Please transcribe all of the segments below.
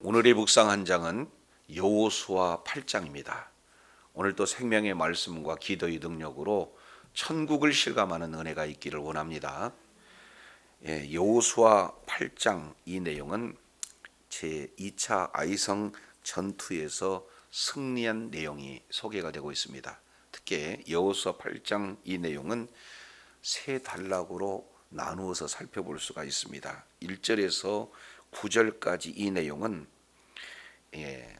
오늘의 묵상 한 장은 여호수아 8장입니다. 오늘 또 생명의 말씀과 기도의 능력으로 천국을 실감하는 은혜가 있기를 원합니다. 예, 여호수아 8장 이 내용은 제 2차 아이성 전투에서 승리한 내용이 소개가 되고 있습니다. 특히 여호수아 8장 이 내용은 세 단락으로 나누어서 살펴볼 수가 있습니다. 1절에서 9절까지 이 내용은 예,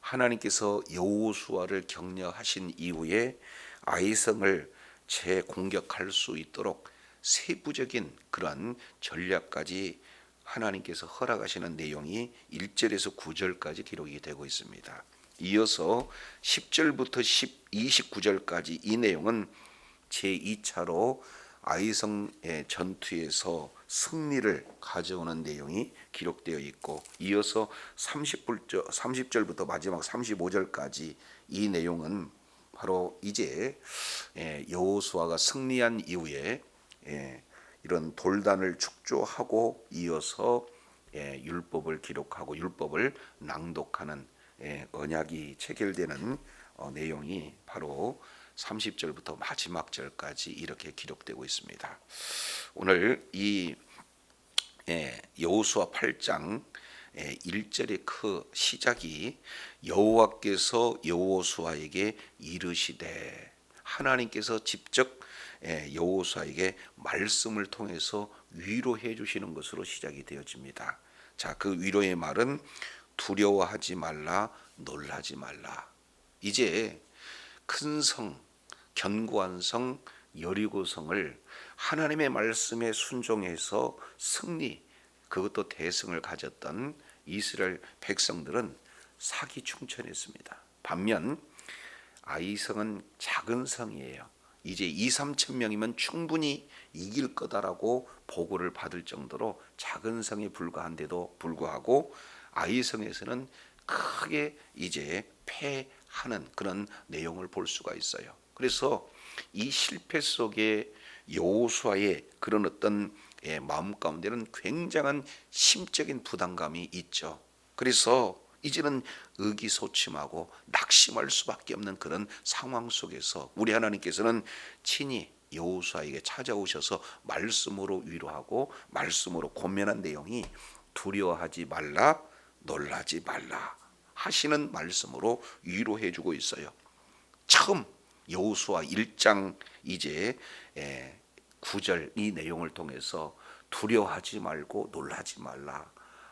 하나님께서 여호수아를 격려하신 이후에 아이성을 재공격할 수 있도록 세부적인 그러한 전략까지 하나님께서 허락하시는 내용이 1절에서 9절까지 기록이 되고 있습니다. 이어서 10절부터 10, 29절까지 이 내용은 제2차로 아이성의 전투에서 승리를 가져오는 내용이 기록되어 있고 이어서 30절, 30절부터 마지막 35절까지 이 내용은 바로 이제 예, 여호수아가 승리한 이후에 예, 이런 돌단을 축조하고 이어서 예, 율법을 기록하고 율법을 낭독하는 언약이 체결되는 어, 내용이 바로 30절부터 마지막 절까지 이렇게 기록되고 있습니다. 오늘 이 여호수아 8장 1절의 그 시작이 여호와께서 여호수아에게 이르시되 하나님께서 직접 여호수아에게 말씀을 통해서 위로해 주시는 것으로 시작이 되어집니다. 자, 그 위로의 말은 두려워하지 말라, 놀라지 말라. 이제 큰 성, 견고한 성 여리고성을 하나님의 말씀에 순종해서 승리 그것도 대승을 가졌던 이스라엘 백성들은 사기 충천했습니다. 반면 아이성은 작은 성이에요. 이제 2, 3천 명이면 충분히 이길 거다라고 보고를 받을 정도로 작은 성에 불과한데도 불구하고 아이성에서는 크게 이제 패 하는 그런 내용을 볼 수가 있어요. 그래서 이 실패 속에 여호수아의 그런 어떤 예, 마음 가운데는 굉장한 심적인 부담감이 있죠. 그래서 이제는 의기소침하고 낙심할 수밖에 없는 그런 상황 속에서 우리 하나님께서는 친히 여호수아에게 찾아오셔서 말씀으로 위로하고 말씀으로 권면한 내용이 두려워하지 말라 놀라지 말라 하시는 말씀으로 위로해 주고 있어요. 처음 여호수아 1장 이제 9절 이 내용을 통해서 두려워하지 말고 놀라지 말라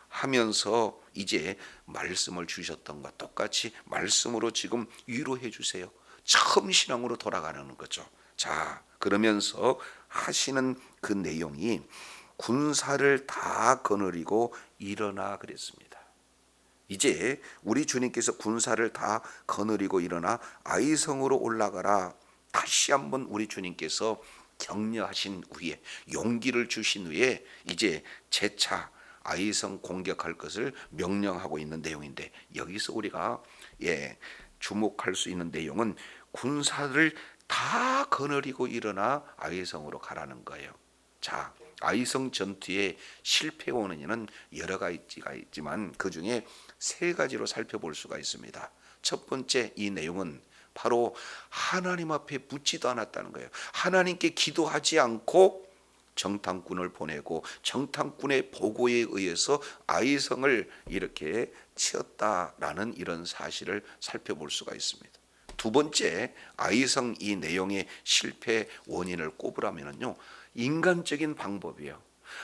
하면서 이제 말씀을 주셨던 것 똑같이 말씀으로 지금 위로해 주세요. 처음 신앙으로 돌아가는 거죠. 자, 그러면서 하시는 그 내용이 군사를 다 거느리고 일어나 그랬습니다. 이제 우리 주님께서 군사를 다 거느리고 일어나 아이성으로 올라가라. 다시 한번 우리 주님께서 격려하신 후에 용기를 주신 후에 이제 재차 아이성 공격할 것을 명령하고 있는 내용인데 여기서 우리가 예 주목할 수 있는 내용은 군사를 다 거느리고 일어나 아이성으로 가라는 거예요. 자, 아이성 전투의 실패 원인은 여러 가지가 있지만 그 중에 세 가지로 살펴볼 수가 있습니다. 첫 번째 이 내용은 바로 하나님 앞에 묻지도 않았다는 거예요. 하나님께 기도하지 않고 정탐꾼을 보내고 정탐꾼의 보고에 의해서 아이성을 이렇게 치었다라는 이런 사실을 살펴볼 수가 있습니다. 두 번째 아이성 이 내용의 실패 원인을 꼽으라면요 인간적인 방법이에요.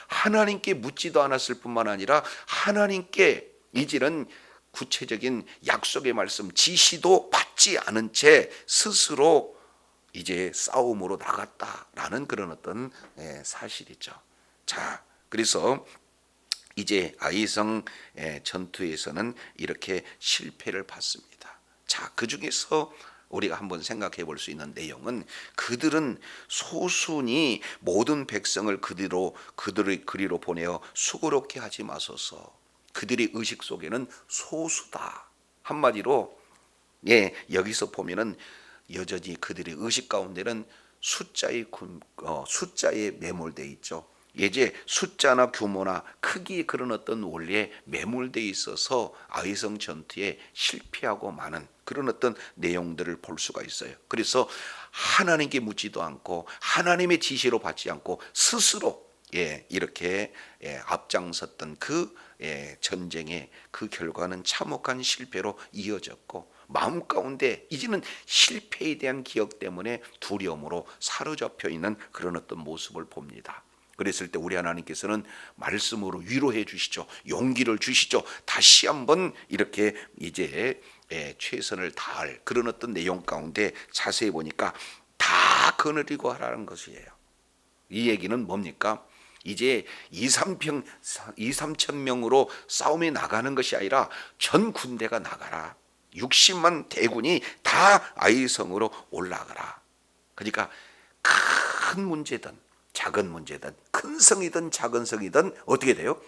하나님께 묻지도 않았을 뿐만 아니라 하나님께 이제는 구체적인 약속의 말씀 지시도 받지 않은 채 스스로 이제 싸움으로 나갔다라는 그런 어떤 예, 사실이죠. 자, 그래서 이제 아이성 예, 전투에서는 이렇게 실패를 받습니다. 자, 그 중에서 우리가 한번 생각해 볼 수 있는 내용은 그들은 소순이 모든 백성을 그리로 그들의 그리로 보내어 수고롭게 하지 마소서. 그들의 의식 속에는 소수다. 한마디로 예, 여기서 보면은 여전히 그들의 의식 가운데는 숫자의 어, 숫자에 매몰돼 있죠. 이제 숫자나 규모나 크기 그런 어떤 원리에 매몰돼 있어서 아이성 전투에 실패하고 마는 그런 어떤 내용들을 볼 수가 있어요. 그래서 하나님께 묻지도 않고 하나님의 지시로 받지 않고 스스로 예, 이렇게 예, 앞장섰던 그 예, 전쟁의 그 결과는 참혹한 실패로 이어졌고 마음 가운데 이제는 실패에 대한 기억 때문에 두려움으로 사로잡혀 있는 그런 어떤 모습을 봅니다. 그랬을 때 우리 하나님께서는 말씀으로 위로해 주시죠. 용기를 주시죠. 다시 한번 이렇게 이제 예, 최선을 다할 그런 어떤 내용 가운데 자세히 보니까 다 거느리고 하라는 것이에요. 이 얘기는 뭡니까? 이제 2, 3평, 2, 3천 명으로 싸움에 나가는 것이 아니라 전 군대가 나가라. 60만 대군이 다 아이성으로 올라가라. 그러니까 큰 문제든 작은 문제든 큰 성이든 작은 성이든 어떻게 돼요?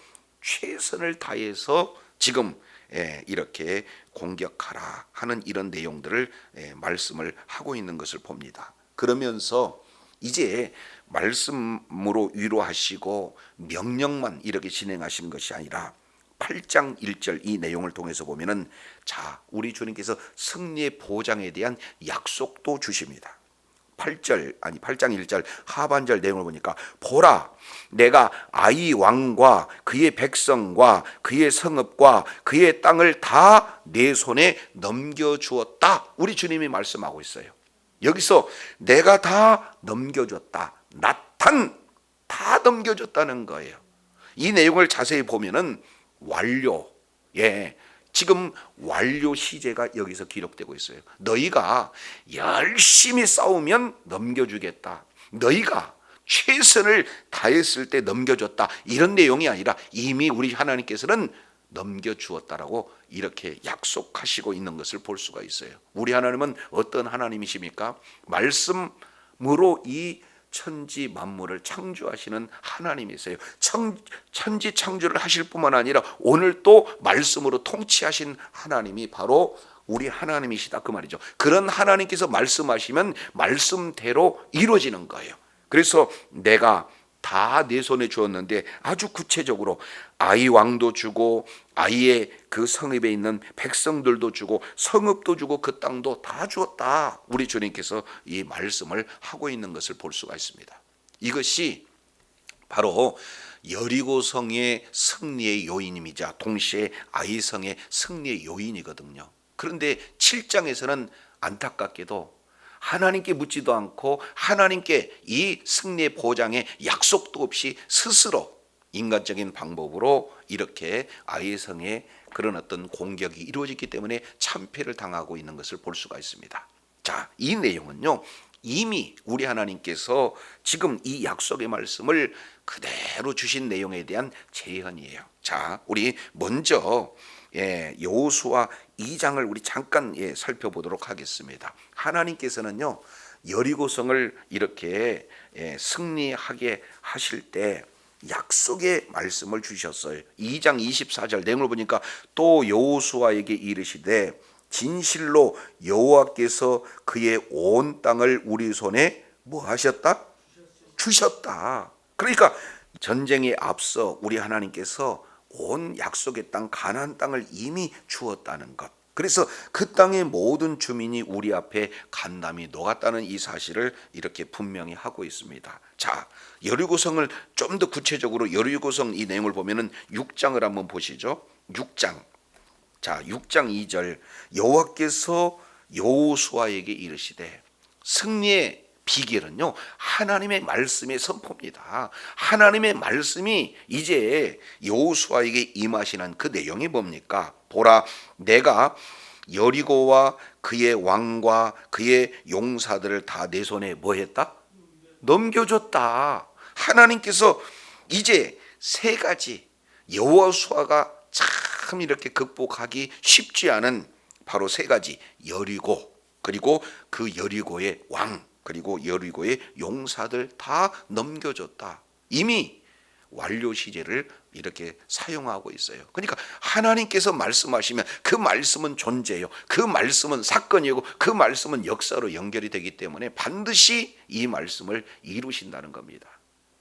최선을 다해서 지금 예, 이렇게 공격하라 하는 이런 내용들을 예, 말씀을 하고 있는 것을 봅니다. 그러면서 이제 말씀으로 위로하시고 명령만 이렇게 진행하신 것이 아니라 8장 1절 이 내용을 통해서 보면은 자, 우리 주님께서 승리의 보장에 대한 약속도 주십니다. 8절 아니 8장 1절 하반절 내용을 보니까 보라 내가 아이 왕과 그의 백성과 그의 성읍과 그의 땅을 다 내 손에 넘겨 주었다. 우리 주님이 말씀하고 있어요. 여기서 내가 다 넘겨 줬다. 나탄 다 넘겨줬다는 거예요. 이 내용을 자세히 보면은 완료. 예. 지금 완료 시제가 여기서 기록되고 있어요. 너희가 열심히 싸우면 넘겨주겠다. 너희가 최선을 다했을 때 넘겨줬다. 이런 내용이 아니라 이미 우리 하나님께서는 넘겨주었다라고 이렇게 약속하시고 있는 것을 볼 수가 있어요. 우리 하나님은 어떤 하나님이십니까? 말씀으로 이 천지 만물을 창조하시는 하나님이세요. 청, 천지 창조를 하실 뿐만 아니라 오늘 또 말씀으로 통치하신 하나님이 바로 우리 하나님이시다 그 말이죠. 그런 하나님께서 말씀하시면 말씀대로 이루어지는 거예요. 그래서 내가 다 내 손에 주었는데 아주 구체적으로 아이 왕도 주고 아이의 그 성읍에 있는 백성들도 주고 성읍도 주고 그 땅도 다 주었다. 우리 주님께서 이 말씀을 하고 있는 것을 볼 수가 있습니다. 이것이 바로 여리고 성의 승리의 요인임이자 동시에 아이 성의 승리의 요인이거든요. 그런데 7장에서는 안타깝게도 하나님께 묻지도 않고 하나님께 이 승리의 보장에 약속도 없이 스스로 인간적인 방법으로 이렇게 아이성의 그런 어떤 공격이 이루어졌기 때문에 참패를 당하고 있는 것을 볼 수가 있습니다. 자, 이 내용은요. 이미 우리 하나님께서 지금 이 약속의 말씀을 그대로 주신 내용에 대한 재현이에요. 자, 우리 먼저 예, 여호수아 2장을 우리 잠깐 예, 살펴보도록 하겠습니다. 하나님께서는요. 여리고성을 이렇게 예, 승리하게 하실 때 약속의 말씀을 주셨어요. 2장 24절 내용을 보니까 또 여호수아에게 이르시되 진실로 여호와께서 그의 온 땅을 우리 손에 뭐 하셨다? 주셨다. 그러니까 전쟁에 앞서 우리 하나님께서 온 약속의 땅 가나안 땅을 이미 주었다는 것. 그래서 그 땅의 모든 주민이 우리 앞에 간담이 녹았다는 이 사실을 이렇게 분명히 하고 있습니다. 자, 여리고성을 좀 더 구체적으로 여리고성 이 내용을 보면은 6장을 한번 보시죠. 6장. 자, 6장 2절 여호와께서 여호수아에게 이르시되 승리의 비결은요 하나님의 말씀의 선포입니다. 하나님의 말씀이 이제 여호수아에게 임하시는 그 내용이 뭡니까? 보라, 내가 여리고와 그의 왕과 그의 용사들을 다 내 손에 뭐했다? 넘겨줬다. 하나님께서 이제 세 가지 여호수아가 참 이렇게 극복하기 쉽지 않은 바로 세 가지 여리고 그리고 그 여리고의 왕 그리고 여리고의 용사들 다 넘겨줬다. 이미 완료 시제를 이렇게 사용하고 있어요. 그러니까 하나님께서 말씀하시면 그 말씀은 존재요. 그 말씀은 사건이고 그 말씀은 역사로 연결이 되기 때문에 반드시 이 말씀을 이루신다는 겁니다.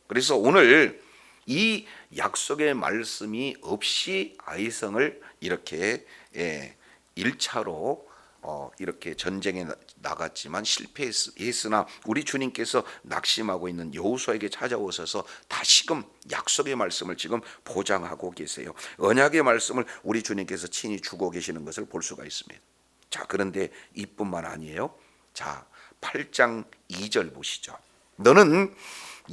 그래서 오늘 이 약속의 말씀이 없이 아이성을 이렇게 예, 1차로 어, 이렇게 전쟁에 나- 나갔지만 실패했으나 우리 주님께서 낙심하고 있는 여호수아에게 찾아오셔서 다시금 약속의 말씀을 지금 보장하고 계세요. 언약의 말씀을 우리 주님께서 친히 주고 계시는 것을 볼 수가 있습니다. 자, 그런데 이뿐만 아니에요. 자, 8장 2절 보시죠. 너는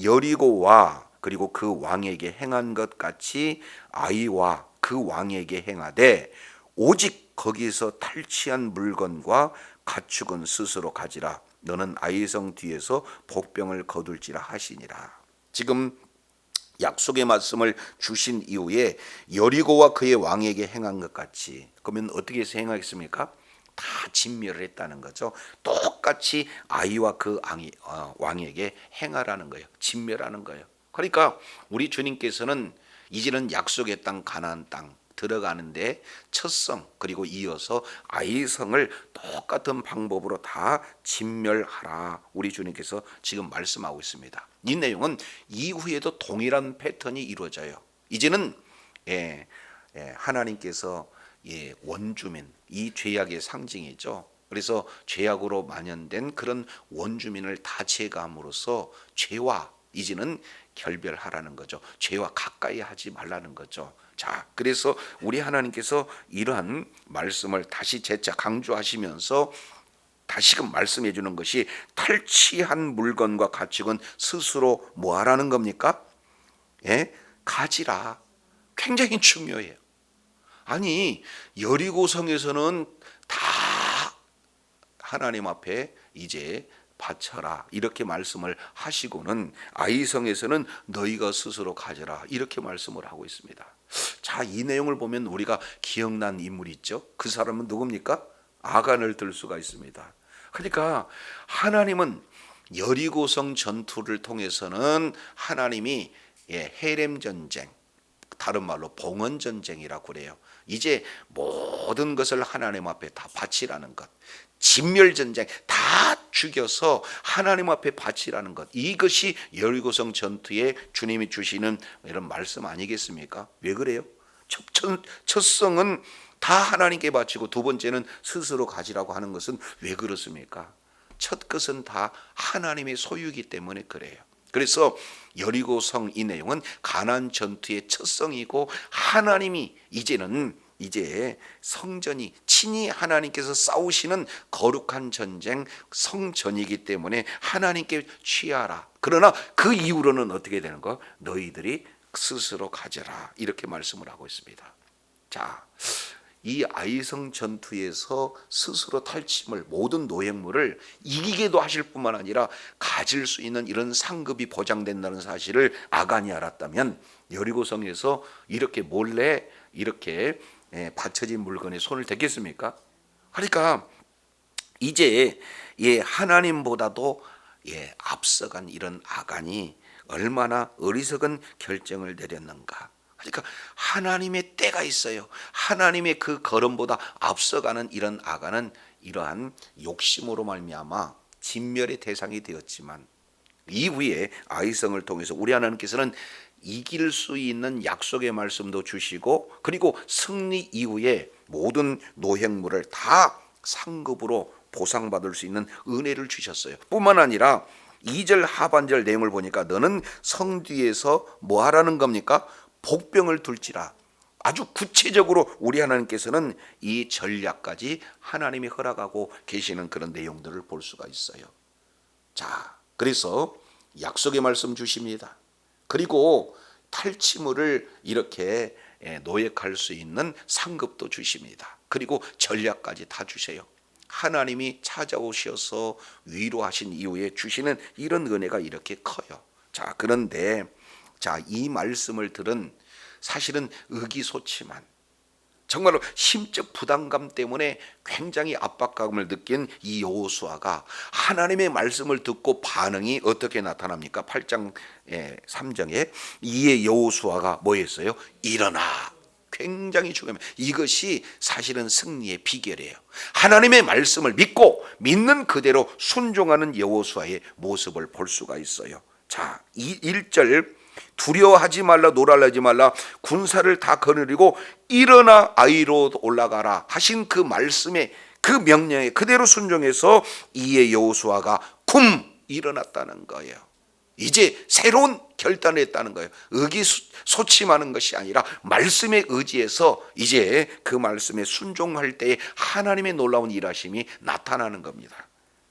여리고와 그리고 그 왕에게 행한 것 같이 아이와 그 왕에게 행하되 오직 거기서 탈취한 물건과 가축은 스스로 가지라 너는 아이성 뒤에서 복병을 거둘지라 하시니라 지금 약속의 말씀을 주신 이후에 여리고와 그의 왕에게 행한 것 같이 그러면 어떻게 해서 행하겠습니까? 다 진멸을 했다는 거죠. 똑같이 아이와 그 왕이, 어, 왕에게 행하라는 거예요. 진멸하는 거예요. 그러니까 우리 주님께서는 이제는 약속의 땅 가나안 땅 들어가는데 첫성 그리고 이어서 아이성을 똑같은 방법으로 다 진멸하라 우리 주님께서 지금 말씀하고 있습니다. 이 내용은 이후에도 동일한 패턴이 이루어져요. 이제는 예, 예, 하나님께서 예, 원주민 이 죄악의 상징이죠. 그래서 죄악으로 만연된 그런 원주민을 다 제거함으로써 죄와 이제는 결별하라는 거죠. 죄와 가까이 하지 말라는 거죠. 자, 그래서 우리 하나님께서 이러한 말씀을 다시 재차 강조하시면서 다시금 말씀해 주는 것이 탈취한 물건과 가축은 스스로 뭐 하라는 겁니까? 예? 가지라. 굉장히 중요해요. 아니, 여리고성에서는 다 하나님 앞에 이제 바쳐라 이렇게 말씀을 하시고는 아이성에서는 너희가 스스로 가져라 이렇게 말씀을 하고 있습니다. 자, 이 내용을 보면 우리가 기억난 인물이 있죠. 그 사람은 누굽니까? 아간을 들 수가 있습니다. 그러니까 하나님은 여리고성 전투를 통해서는 하나님이 예, 헤렘 전쟁 다른 말로 봉헌 전쟁이라고 그래요. 이제 모든 것을 하나님 앞에 다 바치라는 것. 진멸 전쟁 다 죽여서 하나님 앞에 바치라는 것. 이것이 여리고성 전투에 주님이 주시는 이런 말씀 아니겠습니까? 왜 그래요? 첫성은 다 하나님께 바치고 두 번째는 스스로 가지라고 하는 것은 왜 그렇습니까? 첫 것은 다 하나님의 소유이기 때문에 그래요. 그래서 여리고성 이 내용은 가난 전투의 첫 성이고 하나님이 이제는 이제 성전이 친히 하나님께서 싸우시는 거룩한 전쟁 성전이기 때문에 하나님께 취하라. 그러나 그 이후로는 어떻게 되는 거? 너희들이 스스로 가져라. 이렇게 말씀을 하고 있습니다. 자, 이 아이성 전투에서 스스로 탈취물 모든 노획물을 이기게도 하실 뿐만 아니라 가질 수 있는 이런 상급이 보장된다는 사실을 아간이 알았다면 여리고성에서 이렇게 몰래 이렇게 예, 받쳐진 물건에 손을 댔겠습니까? 그러니까 이제 예 하나님보다도 예 앞서간 이런 아간이 얼마나 어리석은 결정을 내렸는가. 그러니까 하나님의 때가 있어요. 하나님의 그 걸음보다 앞서가는 이런 아간은 이러한 욕심으로 말미암아 진멸의 대상이 되었지만 이후에 아이성을 통해서 우리 하나님께서는 이길 수 있는 약속의 말씀도 주시고 그리고 승리 이후에 모든 노획물을 다 상급으로 보상받을 수 있는 은혜를 주셨어요. 뿐만 아니라 2절 하반절 내용을 보니까 너는 성 뒤에서 뭐 하라는 겁니까? 복병을 둘지라. 아주 구체적으로 우리 하나님께서는 이 전략까지 하나님이 허락하고 계시는 그런 내용들을 볼 수가 있어요. 자, 그래서 약속의 말씀 주십니다. 그리고 탈취물을 이렇게 예, 노획할 수 있는 상급도 주십니다. 그리고 전략까지 다 주세요. 하나님이 찾아오셔서 위로하신 이후에 주시는 이런 은혜가 이렇게 커요. 자, 그런데 자, 이 말씀을 들은 사실은 의기소침한 정말로 심적 부담감 때문에 굉장히 압박감을 느낀 이 여호수아가 하나님의 말씀을 듣고 반응이 어떻게 나타납니까? 8장 3장에 이에 여호수아가 뭐 했어요? 일어나. 굉장히 중요합니다. 이것이 사실은 승리의 비결이에요. 하나님의 말씀을 믿고 믿는 그대로 순종하는 여호수아의 모습을 볼 수가 있어요. 자, 이 1절 두려워하지 말라 놀랄라지 말라 군사를 다 거느리고 일어나 아이로 올라가라 하신 그 말씀에 그 명령에 그대로 순종해서 이에 여호수아가 굼 일어났다는 거예요. 이제 새로운 결단을 했다는 거예요. 의기소침하는 것이 아니라 말씀에 의지해서 이제 그 말씀에 순종할 때에 하나님의 놀라운 일하심이 나타나는 겁니다.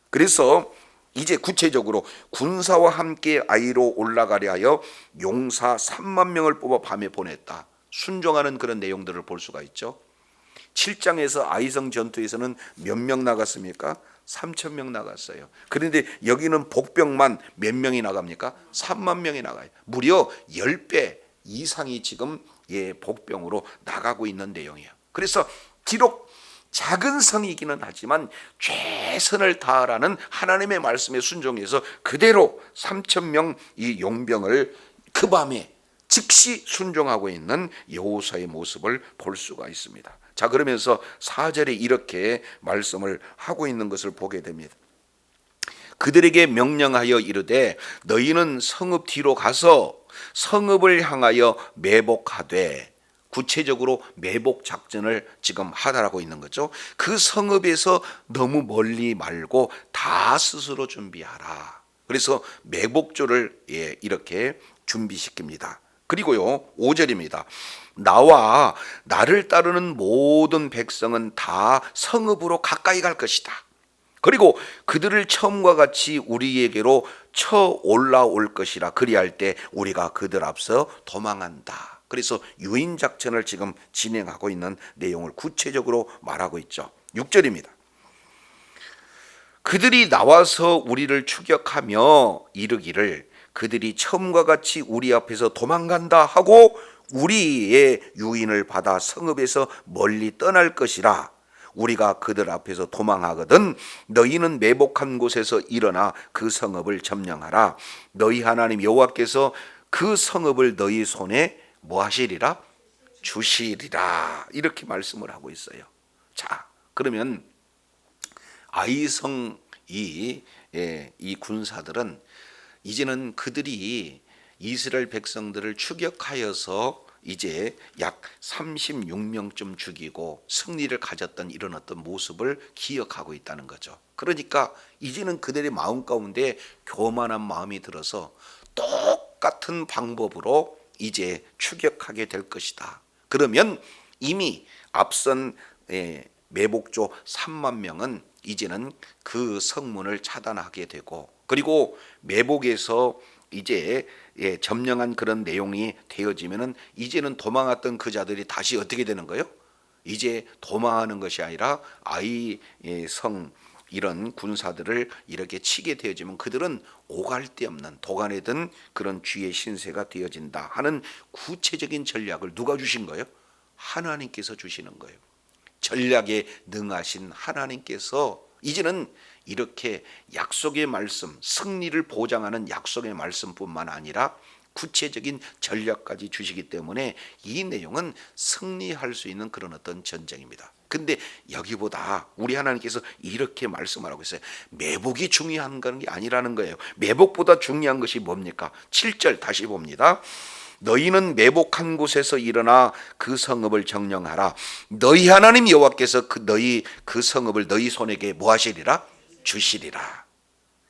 그래서 이제 구체적으로 군사와 함께 아이로 올라가려 하여 용사 3만 명을 뽑아 밤에 보냈다. 순종하는 그런 내용들을 볼 수가 있죠. 7장에서 아이성 전투에서는 몇 명 나갔습니까? 3천 명 나갔어요. 그런데 여기는 복병만 몇 명이 나갑니까? 3만 명이 나가요. 무려 10배 이상이 지금 예, 복병으로 나가고 있는 내용이에요. 그래서 비록 작은 성이기는 하지만 최선을 다하라는 하나님의 말씀에 순종해서 그대로 3천 명 이 용병을 그 밤에 즉시 순종하고 있는 여호사의 모습을 볼 수가 있습니다. 자 그러면서 4절에 이렇게 말씀을 하고 있는 것을 보게 됩니다. 그들에게 명령하여 이르되 너희는 성읍 뒤로 가서 성읍을 향하여 매복하되 구체적으로 매복 작전을 지금 하다라고 있는 거죠. 그 성읍에서 너무 멀리 말고 다 스스로 준비하라. 그래서 매복조를 예, 이렇게 준비시킵니다. 그리고요, 5절입니다. 나와 나를 따르는 모든 백성은 다 성읍으로 가까이 갈 것이다. 그리고 그들을 처음과 같이 우리에게로 쳐 올라올 것이라 그리할 때 우리가 그들 앞서 도망한다. 그래서 유인 작전을 지금 진행하고 있는 내용을 구체적으로 말하고 있죠. 6절입니다. 그들이 나와서 우리를 추격하며 이르기를 그들이 처음과 같이 우리 앞에서 도망간다 하고 우리의 유인을 받아 성읍에서 멀리 떠날 것이라. 우리가 그들 앞에서 도망하거든 너희는 매복한 곳에서 일어나 그 성읍을 점령하라. 너희 하나님 여호와께서 그 성읍을 너희 손에 뭐 하시리라? 주시리라. 이렇게 말씀을 하고 있어요. 자 그러면 아이성 이, 예, 이 군사들은 이제는 그들이 이스라엘 백성들을 추격하여서 이제 약 36명쯤 죽이고 승리를 가졌던 이런 어떤 모습을 기억하고 있다는 거죠. 그러니까 이제는 그들의 마음 가운데 교만한 마음이 들어서 똑같은 방법으로 이제 추격하게 될 것이다. 그러면 이미 앞선 예, 매복조 3만 명은 이제는 그 성문을 차단하게 되고 그리고 매복에서 이제 예, 점령한 그런 내용이 되어지면은 이제는 도망했던 그 자들이 다시 어떻게 되는 거예요? 이제 도망하는 것이 아니라 아이 예, 성 이런 군사들을 이렇게 치게 되어지면 그들은 오갈 데 없는 도간에 든 그런 쥐의 신세가 되어진다 하는 구체적인 전략을 누가 주신 거예요? 하나님께서 주시는 거예요. 전략에 능하신 하나님께서 이제는 이렇게 약속의 말씀, 승리를 보장하는 약속의 말씀뿐만 아니라 구체적인 전략까지 주시기 때문에 이 내용은 승리할 수 있는 그런 어떤 전쟁입니다. 근데 여기보다 우리 하나님께서 이렇게 말씀하고 있어요. 매복이 중요한 게 아니라는 거예요. 매복보다 중요한 것이 뭡니까? 7절 다시 봅니다. 너희는 매복한 곳에서 일어나 그 성읍을 정령하라. 너희 하나님 여호와께서 그 너희 그 성읍을 너희 손에게 뭐 하시리라? 주시리라.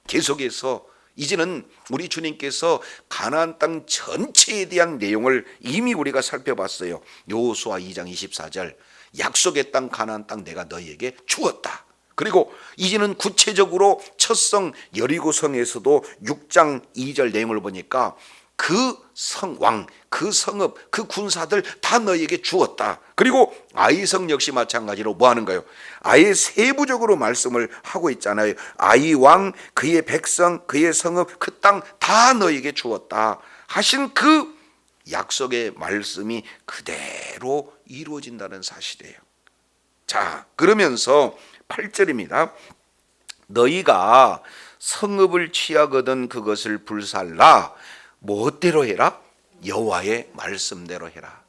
계속해서 이제는 우리 주님께서 가나안 땅 전체에 대한 내용을 이미 우리가 살펴봤어요. 여호수아 2장 24절 약속의 땅 가나안 땅 내가 너희에게 주었다. 그리고 이제는 구체적으로 첫성 여리고 성에서도 6장 2절 내용을 보니까 그 성왕, 그 성읍, 그 군사들 다 너희에게 주었다. 그리고 아이성 역시 마찬가지로 뭐 하는가요? 아예 세부적으로 말씀을 하고 있잖아요. 아이 왕, 그의 백성, 그의 성읍, 그 땅 다 너희에게 주었다. 하신 그 약속의 말씀이 그대로 이루어진다는 사실이에요. 자, 그러면서 8절입니다. 너희가 성읍을 취하거든 그것을 불살라 무엇대로 해라? 여호와의 말씀대로 해라.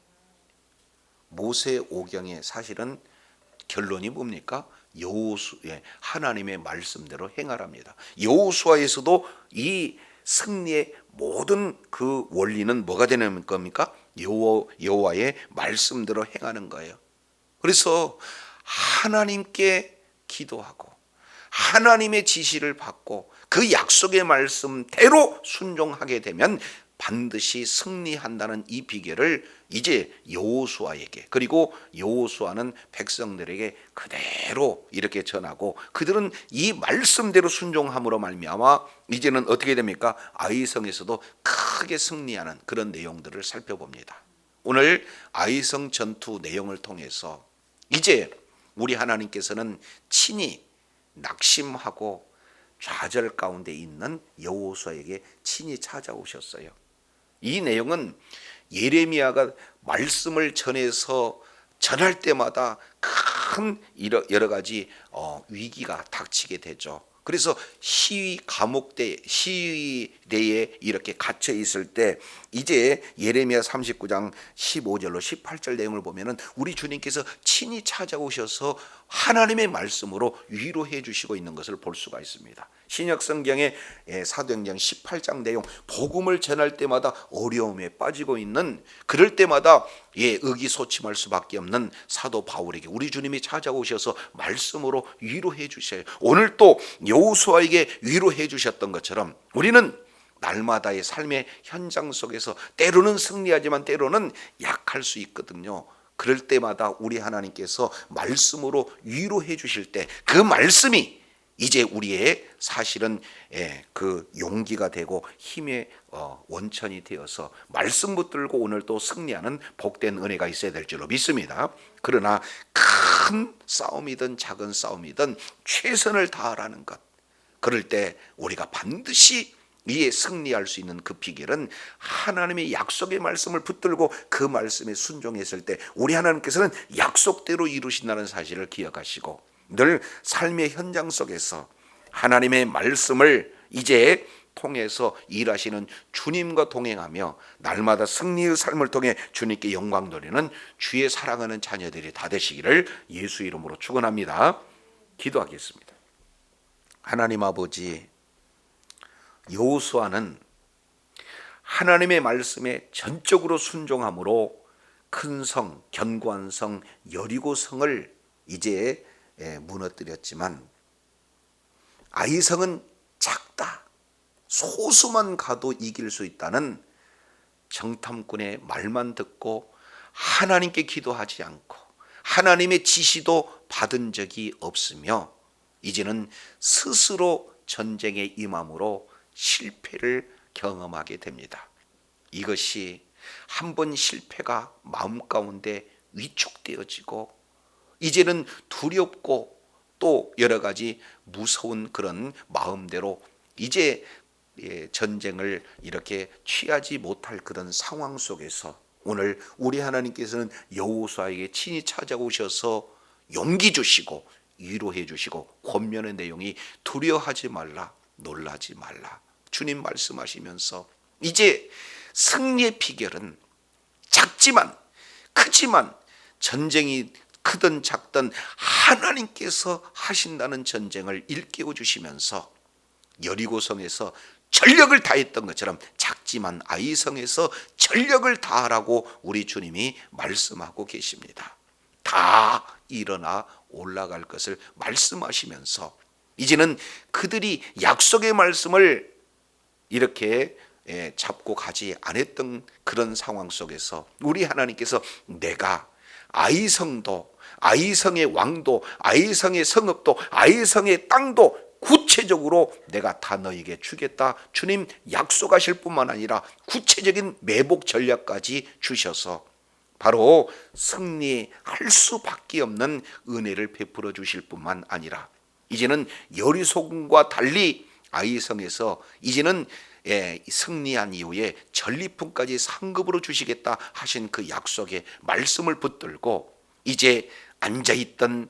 모세 오경의 사실은 결론이 뭡니까? 여호수의 하나님의 말씀대로 행하랍니다. 여호수아에서도 이 승리의 모든 그 원리는 뭐가 되는 겁니까? 여호 여호와의 말씀대로 행하는 거예요. 그래서 하나님께 기도하고 하나님의 지시를 받고 그 약속의 말씀대로 순종하게 되면 반드시 승리한다는 이 비결을 이제 여호수아에게 그리고 여호수아는 백성들에게 그대로 이렇게 전하고 그들은 이 말씀대로 순종함으로 말미암아 이제는 어떻게 됩니까? 아이성에서도 크게 승리하는 그런 내용들을 살펴봅니다. 오늘 아이성 전투 내용을 통해서 이제 우리 하나님께서는 친히 낙심하고 좌절 가운데 있는 여호수아에게 친히 찾아오셨어요. 이 내용은 예레미야가 말씀을 전해서 전할 때마다 큰 여러 가지 어, 위기가 닥치게 되죠. 그래서 시위 감옥대 시위대에 이렇게 갇혀 있을 때 이제 예레미야 39장 15절로 18절 내용을 보면은 우리 주님께서 친히 찾아오셔서 하나님의 말씀으로 위로해 주시고 있는 것을 볼 수가 있습니다. 신약 성경의 예, 사도행전 18장 내용 복음을 전할 때마다 어려움에 빠지고 있는 그럴 때마다 예, 의기소침할 수밖에 없는 사도 바울에게 우리 주님이 찾아오셔서 말씀으로 위로해 주셔요. 오늘 또 여호수아에게 위로해 주셨던 것처럼 우리는 날마다의 삶의 현장 속에서 때로는 승리하지만 때로는 약할 수 있거든요. 그럴 때마다 우리 하나님께서 말씀으로 위로해 주실 때 그 말씀이 이제 우리의 사실은 예, 그 용기가 되고 힘의 어, 원천이 되어서 말씀 붙들고 오늘 또 승리하는 복된 은혜가 있어야 될 줄로 믿습니다. 그러나 큰 싸움이든 작은 싸움이든 최선을 다하라는 것. 그럴 때 우리가 반드시 이에 승리할 수 있는 그 비결은 하나님의 약속의 말씀을 붙들고 그 말씀에 순종했을 때 우리 하나님께서는 약속대로 이루신다는 사실을 기억하시고 늘 삶의 현장 속에서 하나님의 말씀을 이제 통해서 일하시는 주님과 동행하며 날마다 승리의 삶을 통해 주님께 영광 돌리는 주의 사랑하는 자녀들이 다 되시기를 예수 이름으로 축원합니다. 기도하겠습니다. 하나님 아버지 여호수아는 하나님의 말씀에 전적으로 순종함으로 큰 성, 견고한 성 여리고 성을 이제 예, 무너뜨렸지만 아이성은 작다. 소수만 가도 이길 수 있다는 정탐꾼의 말만 듣고 하나님께 기도하지 않고 하나님의 지시도 받은 적이 없으며 이제는 스스로 전쟁에 임함으로 실패를 경험하게 됩니다. 이것이 한 번 실패가 마음 가운데 위축되어지고 이제는 두렵고 또 여러 가지 무서운 그런 마음대로 이제 예, 전쟁을 이렇게 취하지 못할 그런 상황 속에서 오늘 우리 하나님께서는 여호수아에게 친히 찾아오셔서 용기 주시고 위로해 주시고 권면의 내용이 두려워하지 말라 놀라지 말라 주님 말씀하시면서 이제 승리의 비결은 작지만 크지만 전쟁이 크든 작든 하나님께서 하신다는 전쟁을 일깨워 주시면서 여리고성에서 전력을 다했던 것처럼 작지만 아이성에서 전력을 다하라고 우리 주님이 말씀하고 계십니다. 다 일어나 올라갈 것을 말씀하시면서 이제는 그들이 약속의 말씀을 이렇게 예, 잡고 가지 않았던 그런 상황 속에서 우리 하나님께서 내가 아이성도 아이성의 왕도 아이성의 성읍도 아이성의 땅도 구체적으로 내가 다 너에게 주겠다. 주님 약속하실 뿐만 아니라 구체적인 매복 전략까지 주셔서 바로 승리할 수밖에 없는 은혜를 베풀어 주실 뿐만 아니라 이제는 여리소금과 달리 아이성에서 이제는 예, 승리한 이후에 전리품까지 상급으로 주시겠다 하신 그 약속의 말씀을 붙들고 이제 앉아 있던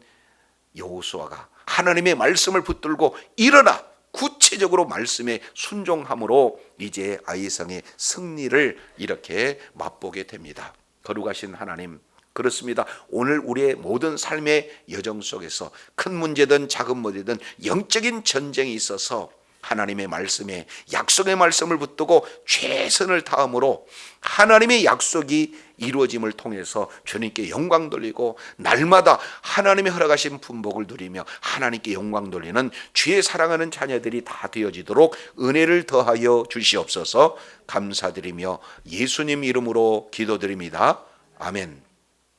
여호수아가 하나님의 말씀을 붙들고 일어나 구체적으로 말씀에 순종함으로 이제 아이성의 승리를 이렇게 맛보게 됩니다. 거룩하신 하나님 그렇습니다. 오늘 우리의 모든 삶의 여정 속에서 큰 문제든 작은 문제든 영적인 전쟁이 있어서 하나님의 말씀에 약속의 말씀을 붙들고 최선을 다함으로 하나님의 약속이 이루어짐을 통해서 주님께 영광 돌리고 날마다 하나님의 허락하신 분복을 누리며 하나님께 영광 돌리는 주의 사랑하는 자녀들이 다 되어지도록 은혜를 더하여 주시옵소서 감사드리며 예수님 이름으로 기도드립니다. 아멘.